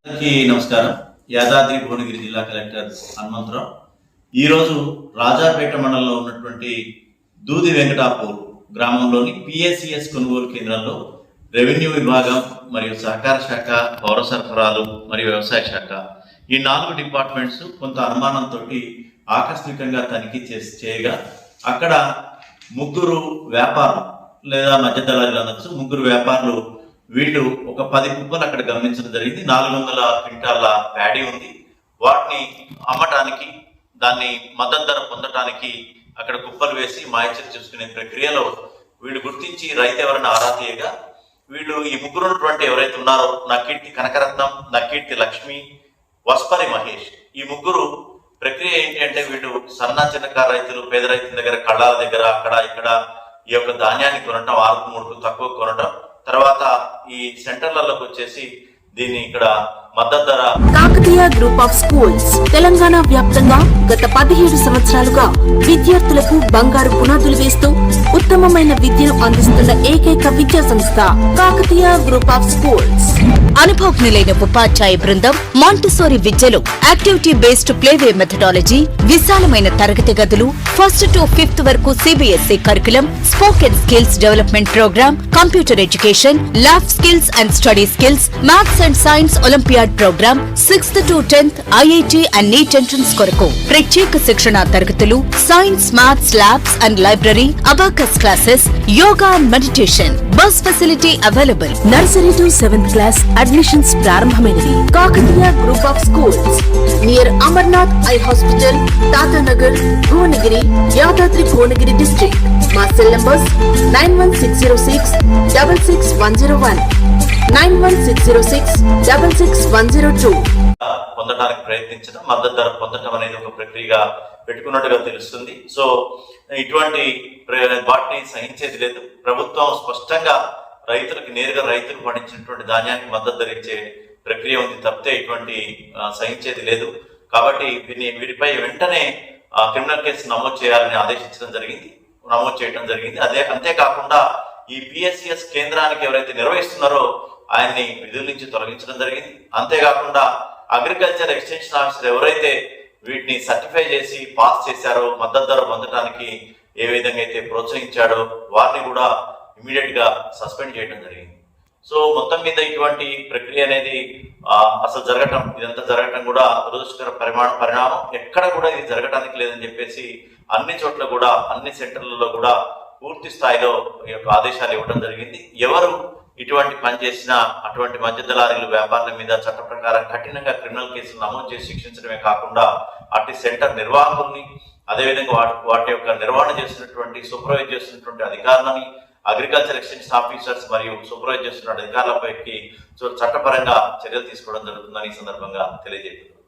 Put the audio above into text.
అందరికీ నమస్కారం. యాదాద్రి భువనగిరి జిల్లా కలెక్టర్ హనుమంతరావు. ఈరోజు రాజాపేట మండలంలో ఉన్నటువంటి దూది వెంకటాపూర్ గ్రామంలోని పిఎస్సిఎస్ కొనుగోలు కేంద్రంలో రెవెన్యూ విభాగం మరియు సహకార శాఖ పౌర సరఫరాలు మరియు వ్యవసాయ శాఖ ఈ నాలుగు డిపార్ట్మెంట్స్ కొంత అనుమానంతో ఆకస్మికంగా తనిఖీ చేసి చేయగా అక్కడ ముగ్గురు వ్యాపారులు లేదా మధ్య దళారులు అనొచ్చు ముగ్గురు వ్యాపారులు వీళ్ళు ఒక పది కుప్పలు అక్కడ గమనించడం జరిగింది. నాలుగు వందల క్వింటాల ప్యాడీ ఉంది. వాటిని అమ్మటానికి దాన్ని మద్దతు ధర పొందటానికి అక్కడ కుప్పలు వేసి మాయచర్ చూసుకునే ప్రక్రియలో వీళ్ళు గుర్తించి రైతు ఎవరైనా ఆరా తీయగా వీళ్ళు ఈ ముగ్గురు ఉన్నటువంటి ఎవరైతే ఉన్నారో నక్కీర్తి కనకరత్నం నక్కీర్తి లక్ష్మి వస్పరి మహేష్ ఈ ముగ్గురు ప్రక్రియ ఏంటి అంటే వీళ్ళు సన్న చిన్నకారు రైతులు పేద రైతుల దగ్గర కళ్ళాల దగ్గర అక్కడ ఇక్కడ ఈ యొక్క ధాన్యాన్ని కొనటం ఆరుకు మూడుకు తక్కువ కొనటం తర్వాత ఈ సెంటర్లలోకి వచ్చేసి దీన్ని ఇక్కడ మద్దతు ధర. Kakatiya group of schools Telangana వ్యాప్తంగా గత పదిహేడు సంవత్సరాలుగా విద్యార్థులకు బంగారు పునాదులు వేస్తూ ఉత్తమమైన విద్యను అందిస్తున్న ఏకైక విద్యా సంస్థ కాకతీయ గ్రూప్ ఆఫ్ స్కూల్స్. అనుభవజ్ఞులైన ఉపాధ్యాయ బృందం మాంటిసోరి విద్యలో యాక్టివిటీ బేస్డ్ ప్లేవే మెథడాలజీ విశాలమైన తరగతి గదులు ఫస్ట్ టు ఫిఫ్త్ వరకు CBSE curriculum spoken skills development programme computer education lab skills and study skills maths and science olympiad programme sixth to tenth IIT and NEET entrance కొరకు ప్రత్యేక శిక్షణ తరగతులు science maths labs and library abacus classes yoga and meditation. Bus facility available. Nursery to seventh class admissions ప్రారంభమైనవి. Kakatiya group of schools. Near Amarnath eye hospital Tatanagar Bhuvanagiri Yadadri Bhuvanagiri district. మా cell numbers nine one six zero six double six one zero one. Nine one six zero six double six one zero two. పొందడానికి ప్రయత్నించడం మద్దతు ధర పొందడం అనేది ఒక ప్రక్రియగా పెట్టుకున్నట్టుగా తెలుస్తుంది. సో ఇటువంటి వాటిని సహించేది లేదు. ప్రభుత్వం స్పష్టంగా రైతులకు నేరుగా రైతులు పండించినటువంటి ధాన్యానికి మద్దతు ధరించే ప్రక్రియ ఉంది తప్పితే ఇటువంటి సహించేది లేదు. కాబట్టి వీరిని వీటిపై వెంటనే క్రిమినల్ కేసు నమోదు చేయాలని ఆదేశించడం జరిగింది నమోదు చేయడం జరిగింది. అదే అంతేకాకుండా ఈ పిఎస్సిఎస్ కేంద్రానికి ఎవరైతే నిర్వహిస్తున్నారో ఆయన్ని విధుల నుంచి తొలగించడం జరిగింది. అంతేకాకుండా అగ్రికల్చర్ ఎక్స్టెన్షన్ ఆఫీసర్ ఎవరైతే వీటిని సర్టిఫై చేసి పాస్ చేశారో మద్దతు ధర పొందడానికి ఏ విధంగా అయితే ప్రోత్సహించాడో వారిని కూడా ఇమీడియట్గా సస్పెండ్ చేయడం జరిగింది. సో మొత్తం మీద ఇటువంటి ప్రక్రియ అనేది అసలు జరగటం ఇదంతా జరగటం కూడా దురదృష్టకర పరిమాణ పరిణామం. ఎక్కడ కూడా ఇది జరగటానికి లేదని చెప్పేసి అన్ని చోట్ల కూడా అన్ని సెంటర్లలో కూడా పూర్తి స్థాయిలో ఈ యొక్క ఆదేశాలు ఇవ్వడం జరిగింది. ఎవరు ఇటువంటి పని చేసినా అటువంటి మధ్యదళారీలు వ్యాపారుల మీద చట్ట ప్రకారం కఠినంగా క్రిమినల్ కేసులు నమోదు చేసి శిక్షించడమే కాకుండా అటు సెంటర్ నిర్వాహకుల్ని అదేవిధంగా వాటి వాటి యొక్క నిర్వహణ చేస్తున్నటువంటి సూపర్వైజ్ చేస్తున్నటువంటి అధికారులని అగ్రికల్చర్ ఎక్స్టెన్షన్ ఆఫీసర్స్ మరియు సూపర్వైజ్ చేస్తున్న అధికారులపైకి చట్టపరంగా చర్యలు తీసుకోవడం జరుగుతుందని ఈ సందర్భంగా తెలియజేస్తున్నారు